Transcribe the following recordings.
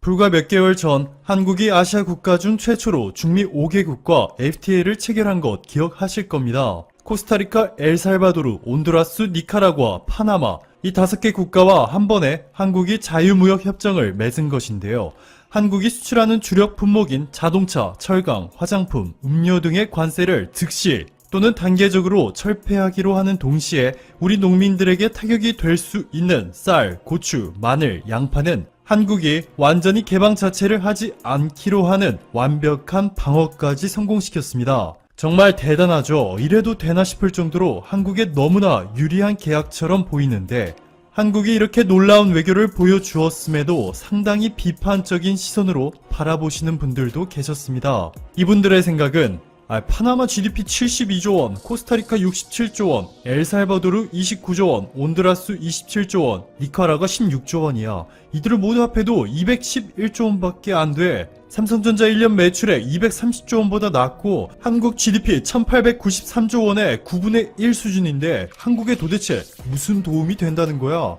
불과 몇 개월 전 한국이 아시아 국가 중 최초로 중미 5개국과 FTA를 체결한 것 기억하실 겁니다. 코스타리카, 엘살바도르, 온두라스, 니카라과, 파나마 이 다섯 개 국가와 한 번에 한국이 자유무역 협정을 맺은 것인데요. 한국이 수출하는 주력 품목인 자동차, 철강, 화장품, 음료 등의 관세를 즉시 또는 단계적으로 철폐하기로 하는 동시에 우리 농민들에게 타격이 될 수 있는 쌀, 고추, 마늘, 양파는 한국이 완전히 개방 자체를 하지 않기로 하는 완벽한 방어까지 성공시켰습니다. 정말 대단하죠. 이래도 되나 싶을 정도로 한국에 너무나 유리한 계약처럼 보이는데 한국이 이렇게 놀라운 외교를 보여주었음에도 상당히 비판적인 시선으로 바라보시는 분들도 계셨습니다. 이분들의 생각은 아, 파나마 GDP 72조 원, 코스타리카 67조 원, 엘살바도르 29조 원, 온드라스 27조 원, 니카라가 16조 원이야. 이들을 모두 합해도 211조 원밖에 안 돼. 삼성전자 1년 매출액 230조 원보다 낮고 한국 GDP 1893조 원의 9분의 1 수준인데 한국에 도대체 무슨 도움이 된다는 거야?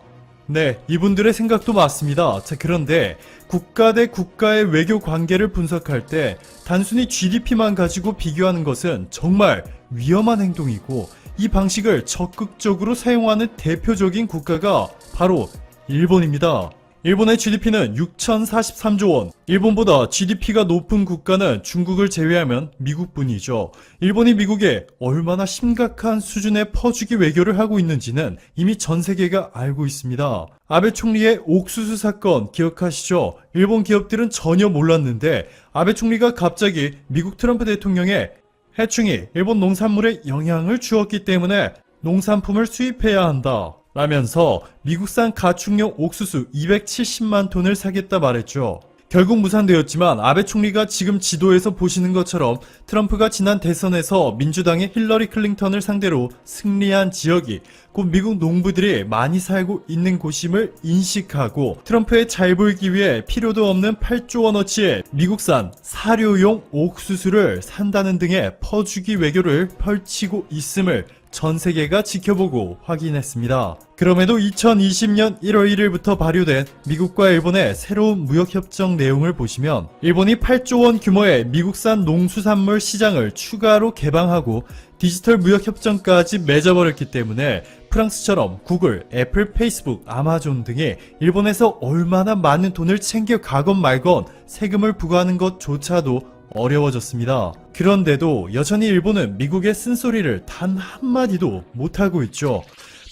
네, 이분들의 생각도 맞습니다. 자, 그런데 국가 대 국가의 외교 관계를 분석할 때 단순히 GDP만 가지고 비교하는 것은 정말 위험한 행동이고 이 방식을 적극적으로 사용하는 대표적인 국가가 바로 일본입니다. 일본의 GDP는 6,043조 원. 일본보다 GDP가 높은 국가는 중국을 제외하면 미국뿐이죠. 일본이 미국에 얼마나 심각한 수준의 퍼주기 외교를 하고 있는지는 이미 전 세계가 알고 있습니다. 아베 총리의 옥수수 사건 기억하시죠? 일본 기업들은 전혀 몰랐는데 아베 총리가 갑자기 미국 트럼프 대통령의 해충이 일본 농산물에 영향을 주었기 때문에 농산품을 수입해야 한다. 라면서 미국산 가축용 옥수수 270만 톤을 사겠다 말했죠. 결국 무산되었지만 아베 총리가 지금 지도에서 보시는 것처럼 트럼프가 지난 대선에서 민주당의 힐러리 클린턴을 상대로 승리한 지역이 곧 미국 농부들이 많이 살고 있는 곳임을 인식하고 트럼프의 잘 보이기 위해 필요도 없는 8조 원어치의 미국산 사료용 옥수수를 산다는 등의 퍼주기 외교를 펼치고 있음을 전 세계가 지켜보고 확인했습니다. 그럼에도 2020년 1월 1일부터 발효된 미국과 일본의 새로운 무역협정 내용을 보시면 일본이 8조 원 규모의 미국산 농수산물 시장을 추가로 개방하고 디지털 무역협정까지 맺어버렸기 때문에 프랑스처럼 구글, 애플, 페이스북, 아마존 등이 일본에서 얼마나 많은 돈을 챙겨 가건 말건 세금을 부과하는 것조차도 어려워졌습니다. 그런데도 여전히 일본은 미국의 쓴소리를 단 한마디도 못하고 있죠.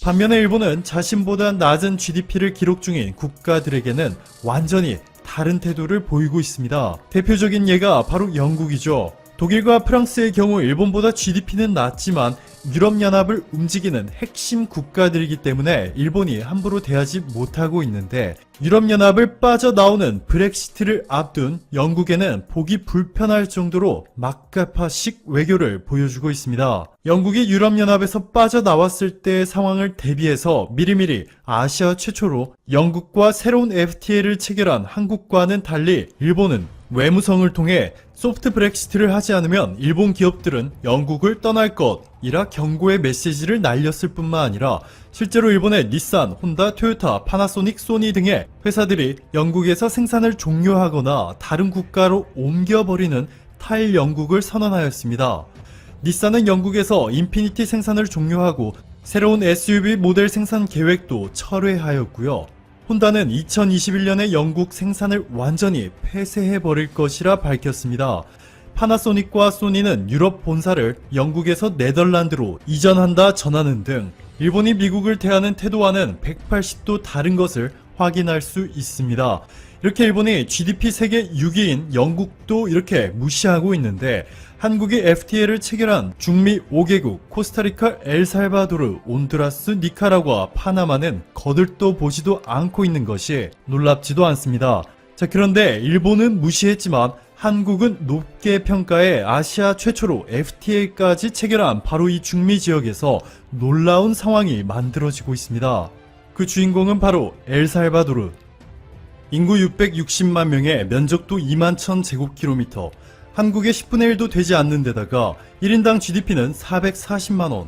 반면에 일본은 자신보다 낮은 GDP를 기록 중인 국가들에게는 완전히 다른 태도를 보이고 있습니다. 대표적인 예가 바로 영국이죠. 독일과 프랑스의 경우 일본보다 GDP는 낮지만 유럽연합을 움직이는 핵심 국가들이기 때문에 일본이 함부로 대하지 못하고 있는데 유럽연합을 빠져나오는 브렉시트를 앞둔 영국에는 보기 불편할 정도로 막가파식 외교를 보여주고 있습니다. 영국이 유럽연합에서 빠져나왔을 때의 상황을 대비해서 미리미리 아시아 최초로 영국과 새로운 FTA를 체결한 한국과는 달리 일본은 외무성을 통해 소프트 브렉시트를 하지 않으면 일본 기업들은 영국을 떠날 것이라 경고의 메시지를 날렸을 뿐만 아니라 실제로 일본의 닛산, 혼다, 토요타, 파나소닉, 소니 등의 회사들이 영국에서 생산을 종료하거나 다른 국가로 옮겨버리는 타일 영국을 선언하였습니다. 닛산은 영국에서 인피니티 생산을 종료하고 새로운 SUV 모델 생산 계획도 철회하였고요. 혼다는 2021년에 영국 생산을 완전히 폐쇄해 버릴 것이라 밝혔습니다. 파나소닉과 소니는 유럽 본사를 영국에서 네덜란드로 이전한다 전하는 등 일본이 미국을 대하는 태도와는 180도 다른 것을 확인할 수 있습니다. 이렇게 일본이 GDP 세계 6위인 영국도 이렇게 무시하고 있는데 한국이 FTA를 체결한 중미 5개국 코스타리카, 엘살바도르, 온두라스, 니카라과, 파나마는 거들떠 보지도 않고 있는 것이 놀랍지도 않습니다. 자 그런데 일본은 무시했지만 한국은 높게 평가해 아시아 최초로 FTA까지 체결한 바로 이 중미 지역에서 놀라운 상황이 만들어지고 있습니다. 그 주인공은 바로 엘살바도르. 인구 660만 명에 면적도 2만 1000 제곱킬로미터, 한국의 10분의 1도 되지 않는 데다가 1인당 GDP는 440만원.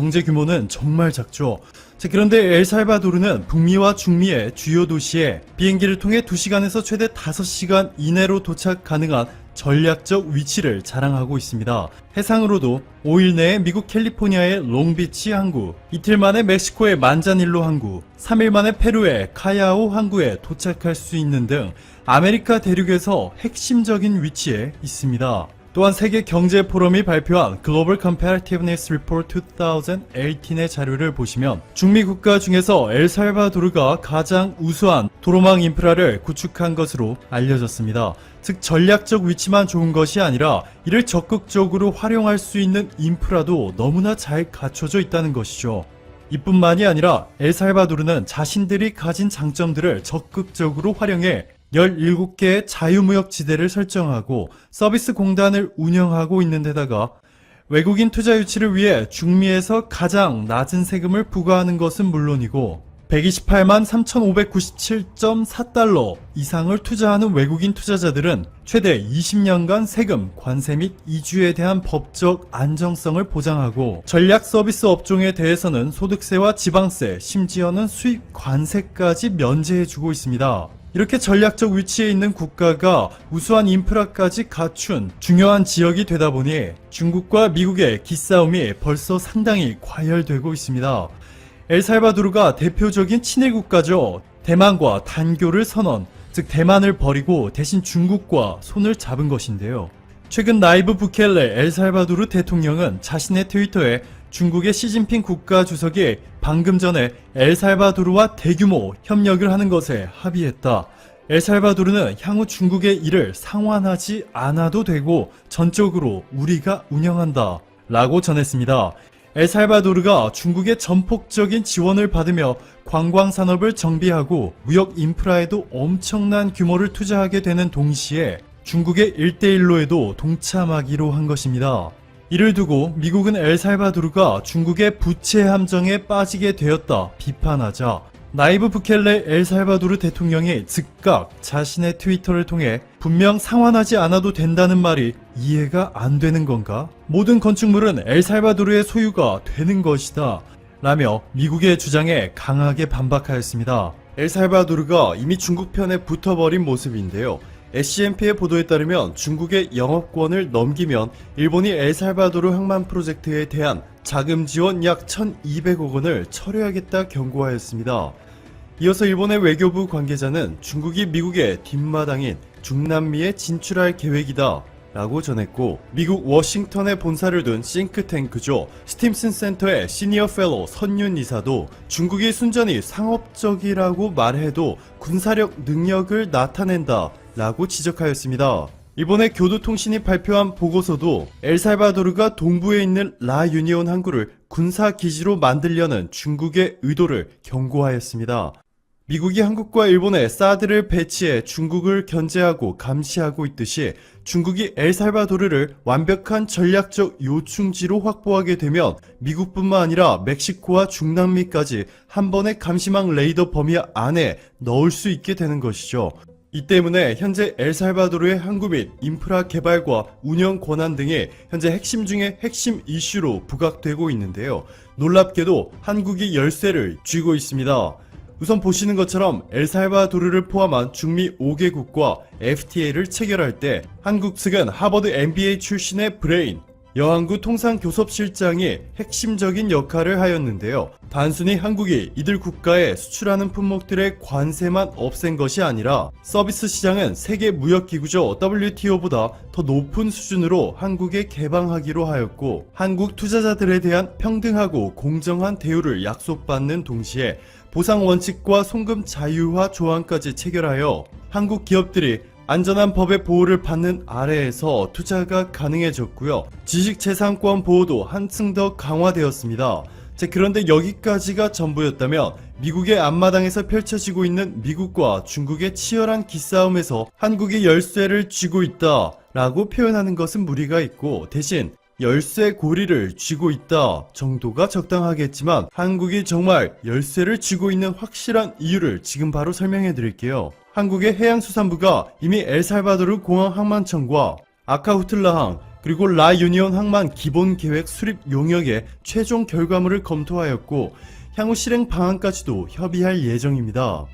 경제 규모는 정말 작죠. 자, 그런데 엘살바도르는 북미와 중미의 주요 도시에 비행기를 통해 2시간에서 최대 5시간 이내로 도착 가능한 전략적 위치를 자랑하고 있습니다. 해상으로도 5일 내에 미국 캘리포니아의 롱비치 항구, 이틀 만에 멕시코의 만자닐로 항구, 3일 만에 페루의 카야오 항구에 도착할 수 있는 등 아메리카 대륙에서 핵심적인 위치에 있습니다. 또한 세계 경제 포럼이 발표한 글로벌 컴패티브니스 리포트 2018의 자료를 보시면 중미 국가 중에서 엘살바도르가 가장 우수한 도로망 인프라를 구축한 것으로 알려졌습니다. 즉 전략적 위치만 좋은 것이 아니라 이를 적극적으로 활용할 수 있는 인프라도 너무나 잘 갖춰져 있다는 것이죠. 이뿐만이 아니라 엘살바도르는 자신들이 가진 장점들을 적극적으로 활용해 17개의 자유무역 지대를 설정하고 서비스 공단을 운영하고 있는 데다가 외국인 투자 유치를 위해 중미에서 가장 낮은 세금을 부과하는 것은 물론이고 128만 3,597.4달러 이상을 투자하는 외국인 투자자들은 최대 20년간 세금, 관세 및 이주에 대한 법적 안정성을 보장하고 전략 서비스 업종에 대해서는 소득세와 지방세, 심지어는 수입 관세까지 면제해주고 있습니다. 이렇게 전략적 위치에 있는 국가가 우수한 인프라까지 갖춘 중요한 지역이 되다 보니 중국과 미국의 기싸움이 벌써 상당히 과열되고 있습니다. 엘살바도르가 대표적인 친일 국가죠. 대만과 단교를 선언, 즉 대만을 버리고 대신 중국과 손을 잡은 것인데요. 최근 나이브 부켈레 엘살바도르 대통령은 자신의 트위터에 중국의 시진핑 국가 주석이 방금 전에 엘살바도르와 대규모 협력을 하는 것에 합의했다. 엘살바도르는 향후 중국의 일을 상환하지 않아도 되고 전적으로 우리가 운영한다. 라고 전했습니다. 엘살바도르가 중국의 전폭적인 지원을 받으며 관광 산업을 정비하고 무역 인프라에도 엄청난 규모를 투자하게 되는 동시에 중국의 1대1로에도 동참하기로 한 것입니다. 이를 두고 미국은 엘살바도르가 중국의 부채 함정에 빠지게 되었다 비판하자 나이브 부켈레 엘살바도르 대통령이 즉각 자신의 트위터를 통해 분명 상환하지 않아도 된다는 말이 이해가 안 되는 건가? 모든 건축물은 엘살바도르의 소유가 되는 것이다. 라며 미국의 주장에 강하게 반박하였습니다. 엘살바도르가 이미 중국 편에 붙어버린 모습인데요. SCMP의 보도에 따르면 중국의 영업권을 넘기면 일본이 엘살바도르 항만 프로젝트에 대한 자금 지원 약 1200억 원을 철회하겠다 경고하였습니다. 이어서 일본의 외교부 관계자는 중국이 미국의 뒷마당인 중남미에 진출할 계획이다. 라고 전했고 미국 워싱턴에 본사를 둔 싱크탱크죠 스팀슨 센터의 시니어 펠로 선윤 이사도 중국이 순전히 상업적이라고 말해도 군사력 능력을 나타낸다 라고 지적하였습니다. 일본의 교도통신이 발표한 보고서도 엘살바도르가 동부에 있는 라 유니온 항구를 군사 기지로 만들려는 중국의 의도를 경고하였습니다. 미국이 한국과 일본에 사드를 배치해 중국을 견제하고 감시하고 있듯이 중국이 엘살바도르를 완벽한 전략적 요충지로 확보하게 되면 미국뿐만 아니라 멕시코와 중남미까지 한 번의 감시망 레이더 범위 안에 넣을 수 있게 되는 것이죠. 이 때문에 현재 엘살바도르의 항구 및 인프라 개발과 운영 권한 등이 현재 핵심 중의 핵심 이슈로 부각되고 있는데요. 놀랍게도 한국이 열쇠를 쥐고 있습니다. 우선 보시는 것처럼 엘살바도르를 포함한 중미 5개국과 FTA를 체결할 때 한국 측은 하버드 MBA 출신의 브레인, 여항구 통상교섭실장이 핵심적인 역할을 하였는데요. 단순히 한국이 이들 국가에 수출하는 품목들의 관세만 없앤 것이 아니라 서비스 시장은 세계 무역기구죠 WTO보다 더 높은 수준으로 한국에 개방하기로 하였고 한국 투자자들에 대한 평등하고 공정한 대우를 약속받는 동시에 보상 원칙과 송금 자유화 조항까지 체결하여 한국 기업들이 안전한 법의 보호를 받는 아래에서 투자가 가능해졌고요. 지식재산권 보호도 한층 더 강화되었습니다. 자, 그런데 여기까지가 전부였다면 미국의 앞마당에서 펼쳐지고 있는 미국과 중국의 치열한 기싸움에서 한국이 열쇠를 쥐고 있다 라고 표현하는 것은 무리가 있고 대신 열쇠 고리를 쥐고 있다 정도가 적당하겠지만 한국이 정말 열쇠를 쥐고 있는 확실한 이유를 지금 바로 설명해 드릴게요. 한국의 해양수산부가 이미 엘살바도르 공항 항만청과 아카후틀라항, 그리고 라 유니온 항만 기본 계획 수립 용역의 최종 결과물을 검토하였고 향후 실행 방안까지도 협의할 예정입니다.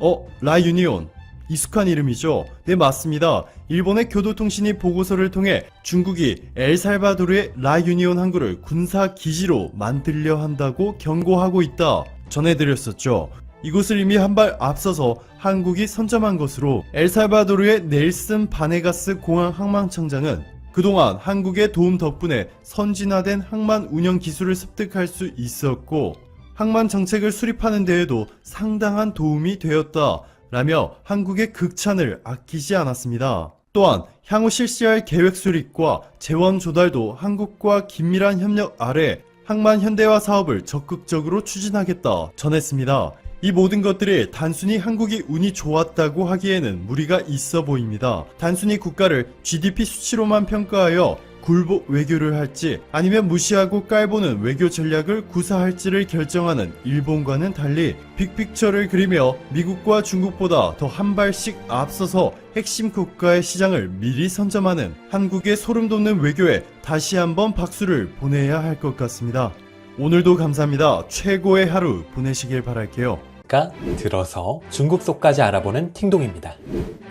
어, 라 유니온. 익숙한 이름이죠? 네, 맞습니다. 일본의 교도통신이 보고서를 통해 중국이 엘살바도르의 라 유니온 항구를 군사 기지로 만들려 한다고 경고하고 있다. 전해드렸었죠. 이곳을 이미 한 발 앞서서 한국이 선점한 것으로 엘살바도르의 넬슨 바네가스 공항 항만청장은 그동안 한국의 도움 덕분에 선진화된 항만 운영 기술을 습득할 수 있었고 항만 정책을 수립하는 데에도 상당한 도움이 되었다. 라며 한국의 극찬을 아끼지 않았습니다. 또한 향후 실시할 계획 수립과 재원 조달도 한국과 긴밀한 협력 아래 항만 현대화 사업을 적극적으로 추진하겠다 전했습니다. 이 모든 것들이 단순히 한국이 운이 좋았다고 하기에는 무리가 있어 보입니다. 단순히 국가를 GDP 수치로만 평가하여 굴복 외교를 할지 아니면 무시하고 깔보는 외교 전략을 구사할지를 결정하는 일본과는 달리 빅픽처를 그리며 미국과 중국보다 더 한 발씩 앞서서 핵심 국가의 시장을 미리 선점하는 한국의 소름 돋는 외교에 다시 한번 박수를 보내야 할 것 같습니다. 오늘도 감사합니다. 최고의 하루 보내시길 바랄게요. 가 들어서 중국 속까지 알아보는 팅동입니다.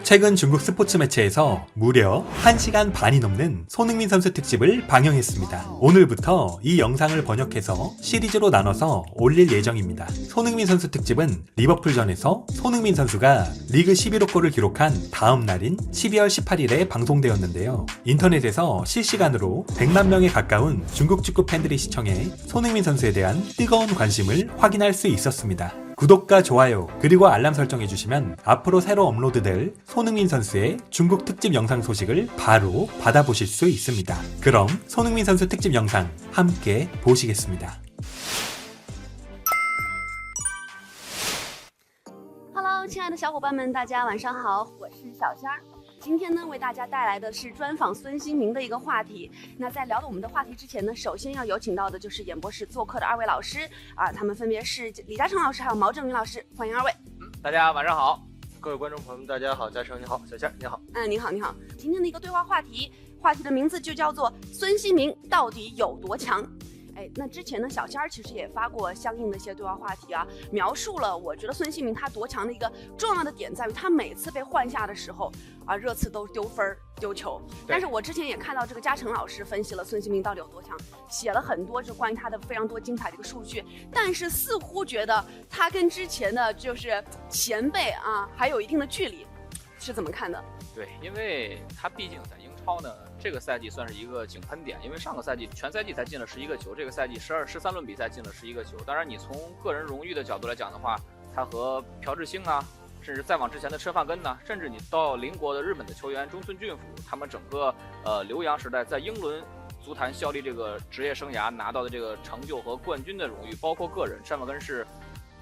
최근 중국 스포츠 매체에서 무려 1시간 반이 넘는 손흥민 선수 특집을 방영했습니다. 오늘부터 이 영상을 번역해서 시리즈로 나눠서 올릴 예정입니다. 손흥민 선수 특집은 리버풀전에서 손흥민 선수가 리그 11호 골을 기록한 다음 날인 12월 18일에 방송되었는데요. 인터넷에서 실시간으로 100만 명에 가까운 중국 축구 팬들이 시청해 손흥민 선수에 대한 뜨거운 관심을 확인할 수 있었습니다. 구독과 좋아요 그리고 알람 설정해 주시면 앞으로 새로 업로드될 손흥민 선수의 중국 특집 영상 소식을 바로 받아보실 수 있습니다. 그럼 손흥민 선수 특집 영상 함께 보시겠습니다. Hello，亲爱的小伙伴们，大家晚上好，我是小仙儿。 今天呢，为大家带来的是专访孙兴民的一个话题。那在聊到我们的话题之前呢，首先要有请到的就是演播室做客的二位老师啊，他们分别是李嘉诚老师还有毛正明老师，欢迎二位。大家晚上好，各位观众朋友们，大家好，嘉诚你好，小仙儿你好。嗯，你好，你好。今天的一个对话话题，话题的名字就叫做孙兴民到底有多强？哎，那之前呢，小仙儿其实也发过相应的一些对话话题啊，描述了我觉得孙兴民他多强的一个重要的点在于，他每次被换下的时候啊，热刺都丢分儿丢球。但是我之前也看到这个嘉诚老师分析了孙兴民到底有多强，写了很多就关于他的非常多精彩的一个数据，但是似乎觉得他跟之前的就是前辈啊还有一定的距离，是怎么看的？对，因为他毕竟在英超呢，这个赛季算是一个井喷点，因为上个赛季全赛季才进了十一个球，这个赛季十二十三轮比赛进了十一个球。当然，你从个人荣誉的角度来讲的话，他和朴智星啊，甚至再往之前的车范根呢，甚至你到邻国的日本的球员中村俊辅，他们整个呃留洋时代在英伦足坛效力这个职业生涯拿到的这个成就和冠军的荣誉，包括个人，车范根是。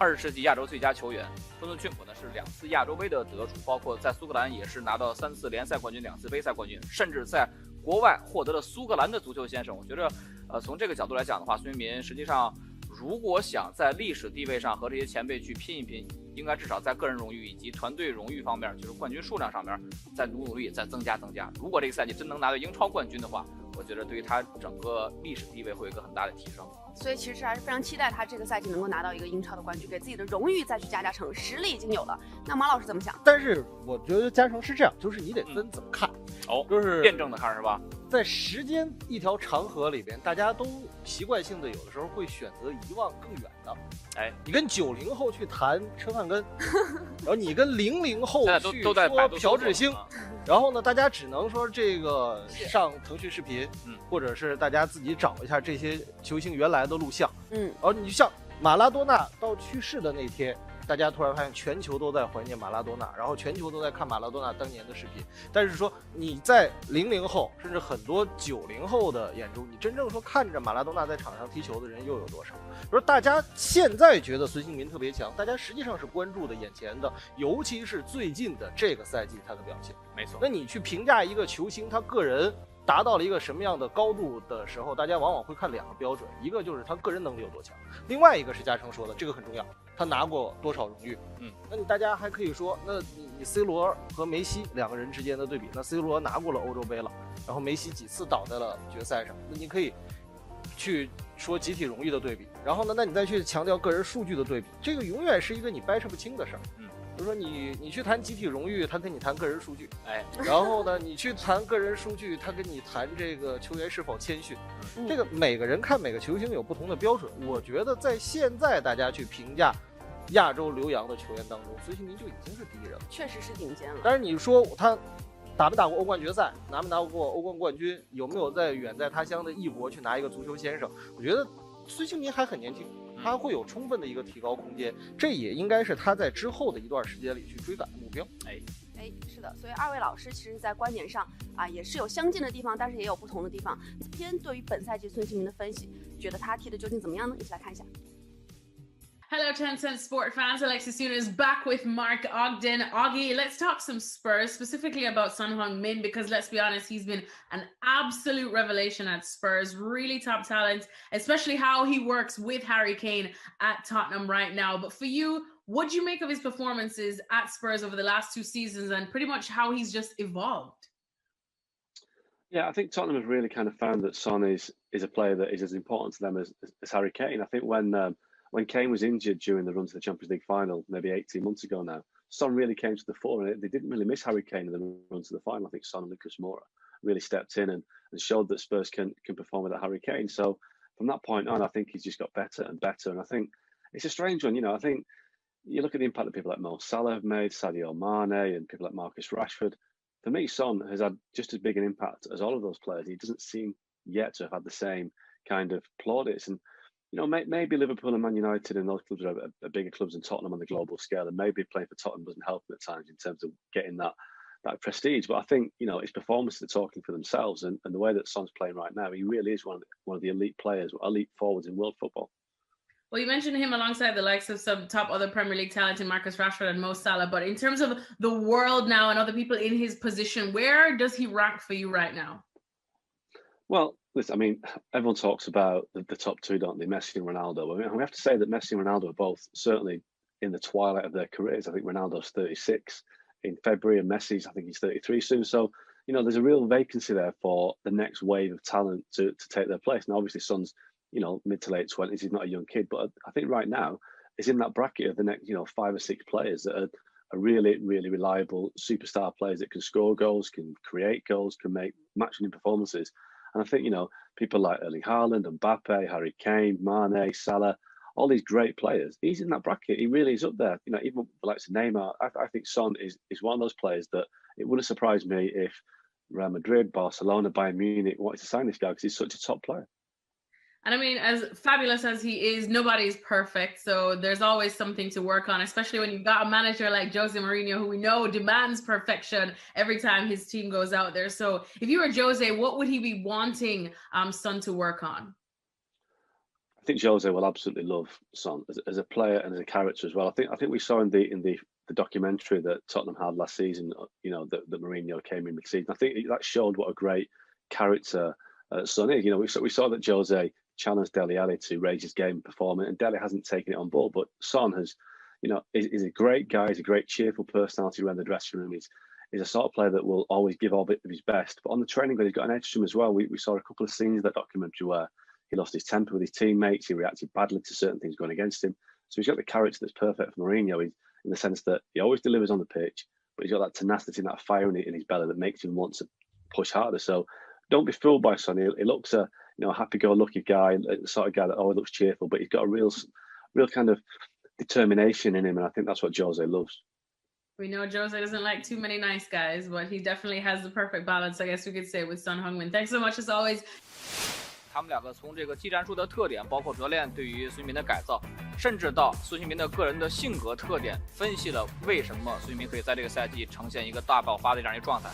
二十世纪亚洲最佳球员，中村俊辅呢是两次亚洲杯的得主，包括在苏格兰也是拿到三次联赛冠军、两次杯赛冠军，甚至在国外获得了苏格兰的足球先生。我觉得，呃，从这个角度来讲的话，孙兴民实际上如果想在历史地位上和这些前辈去拼一拼，应该至少在个人荣誉以及团队荣誉方面，就是冠军数量上面再努努力，再增加增加。如果这个赛季真能拿到英超冠军的话，我觉得对于他整个历史地位会有一个很大的提升。所以其实还是非常期待他这个赛季能够拿到一个英超的冠军，给自己的荣誉再去加加成。实力已经有了，那马老师怎么想？但是我觉得加成是这样，就是你得分怎么看，哦，就是辩证的看是吧？在时间一条长河里边，大家都习惯性的有的时候会选择遗忘更远的。哎，你跟九零后去谈车范根，然后你跟零零后现在都去都在百说度搜朴智星，啊然后呢，大家只能说这个上腾讯视频，嗯或者是大家自己找一下这些球星原来的录像。嗯，而你像马拉多纳到去世的那天，大家突然发现全球都在怀念马拉多纳，然后全球都在看马拉多纳当年的视频。但是说你在零零后甚至很多九零后的眼中，你真正说看着马拉多纳在场上踢球的人又有多少？说大家现在觉得孙兴民特别强，大家实际上是关注的眼前的，尤其是最近的这个赛季他的表现。没错那。你去评价一个球星，他个人达到了一个什么样的高度的时候，大家往往会看两个标准，一个就是他个人能力有多强，另外一个是嘉诚说的，这个很重要，他拿过多少荣誉？嗯，那你大家还可以说，那你你 C 罗和梅西两个人之间的对比，那 C 罗拿过了欧洲杯了，然后梅西几次倒在了决赛上，那你可以去说集体荣誉的对比，然后呢，那你再去强调个人数据的对比，这个永远是一个你掰扯不清的事儿。嗯，比如说你你去谈集体荣誉，他跟你谈个人数据，哎，然后呢，你去谈个人数据，他跟你谈这个球员是否谦逊，嗯这个每个人看每个球星有不同的标准。我觉得在现在大家去评价亚洲留洋的球员当中，孙兴民就已经是第一人了。确实是顶尖了。但是你说他打没打过欧冠决赛，拿没拿过欧冠冠军，有没有在远在他乡的异国去拿一个足球先生？我觉得孙兴民还很年轻，他会有充分的一个提高空间，这也应该是他在之后的一段时间里去追赶的目标。哎，是的，所以二位老师其实，在观点上啊，也是有相近的地方，但是也有不同的地方。今天对于本赛季孙兴民的分析，觉得他踢的究竟怎么样呢？一起来看一下。Hello, Tencent Sport fans. Alexis Nunes back with Mark Ogden. Augie, let's talk some Spurs, specifically about Sun Hung Min, because let's be honest, he's been an absolute revelation at Spurs. Really top talent, especially how he works with Harry Kane at Tottenham right now. But for you, what do you make of his performances at Spurs over the last two seasons and pretty much how he's just evolved? Yeah, I think Tottenham have really kind of found that Son is is a player that is as important to them as, as, as Harry Kane. I think when um, when Kane was injured during the run to the Champions League final, maybe 18 months ago now, Son really came to the fore, and they didn't really miss Harry Kane in the run to the final. I think Son and Lucas Moura really stepped in and, and showed that Spurs can can perform without Harry Kane. So from that point on, I think he's just got better and better. And I think it's a strange one, you know. I think you look at the impact that people like Mo Salah have made, Sadio Mane, and people like Marcus Rashford. For me, Son has had just as big an impact as all of those players. He doesn't seem yet to have had the same kind of plaudits. And you know, may, maybe Liverpool and Man United and those clubs are, are, are bigger clubs than Tottenham on the global scale, and maybe playing for Tottenham doesn't help at times in terms of getting that that prestige. But I think you know his performances are talking for themselves, and, and the way that Son's playing right now, he really is one of the, one of the elite players, elite forwards in world football. Well, you mentioned him alongside the likes of some top other Premier League talent in Marcus Rashford and Mo Salah. But in terms of the world now and other people in his position, where does he rank for you right now? Well, listen, I mean, everyone talks about the, the top two, don't they? Messi and Ronaldo. I mean, we have to say that Messi and Ronaldo are both certainly in the twilight of their careers. I think Ronaldo's 36 in February, and Messi's, I think he's 33 soon. So, you know, there's a real vacancy there for the next wave of talent to, to take their place. Now, obviously, Son's, you know, mid to late 20s. He's not a young kid, but I think right now is in that bracket of the next, you know, five or six players that are, are really, really reliable superstar players that can score goals, can create goals, can make match-winning performances. And I think, you know, people like Erling Haaland, Mbappe, Harry Kane, Mane, Salah, all these great players, he's in that bracket. He really is up there. You know, even of Neymar, I, I think Son is, is one of those players that it wouldn't surprise me if Real Madrid, Barcelona, Bayern Munich wanted to sign this guy because he's such a top player. And I mean, as fabulous as he is, nobody's perfect. So there's always something to work on, especially when you've got a manager like Jose Mourinho, who we know demands perfection every time his team goes out there. So if you were Jose, what would he be wanting um, Son to work on? I think Jose will absolutely love Son as, as a player and as a character as well. I think I think we saw in the in the the documentary that Tottenham had last season. You know that, that Mourinho came in mid-season. I think that showed what a great character uh, Son is. You know, we saw, we saw that Jose challenged Deli Ali to raise his game and perform, and Deli hasn't taken it on board. But Son has, you know, is, is a great guy. He's a great cheerful personality around the dressing room. He's he's a sort of player that will always give all of his best. But on the training ground, he's got an edge to him as well. We, we saw a couple of scenes of that documentary where he lost his temper with his teammates. He reacted badly to certain things going against him. So he's got the character that's perfect for Mourinho in, in the sense that he always delivers on the pitch, but he's got that tenacity and that fire in, in his belly that makes him want to push harder. So don't be fooled by Son. He, he looks a you know happy-go-lucky guy, the sort of guy that always looks cheerful, but he's got a real, real kind of determination in him, and I think that's what Jose loves. We know Jose doesn't like too many nice guys, but he definitely has the perfect balance, I guess we could say, with Son Heung-min. Thanks so much as always. 他们两个从这个技战术的特点，包括教练对于孙兴民的改造，甚至到孙兴民的个人的性格特点，分析了为什么孙兴民可以在这个赛季呈现一个大爆发的这样一个状态。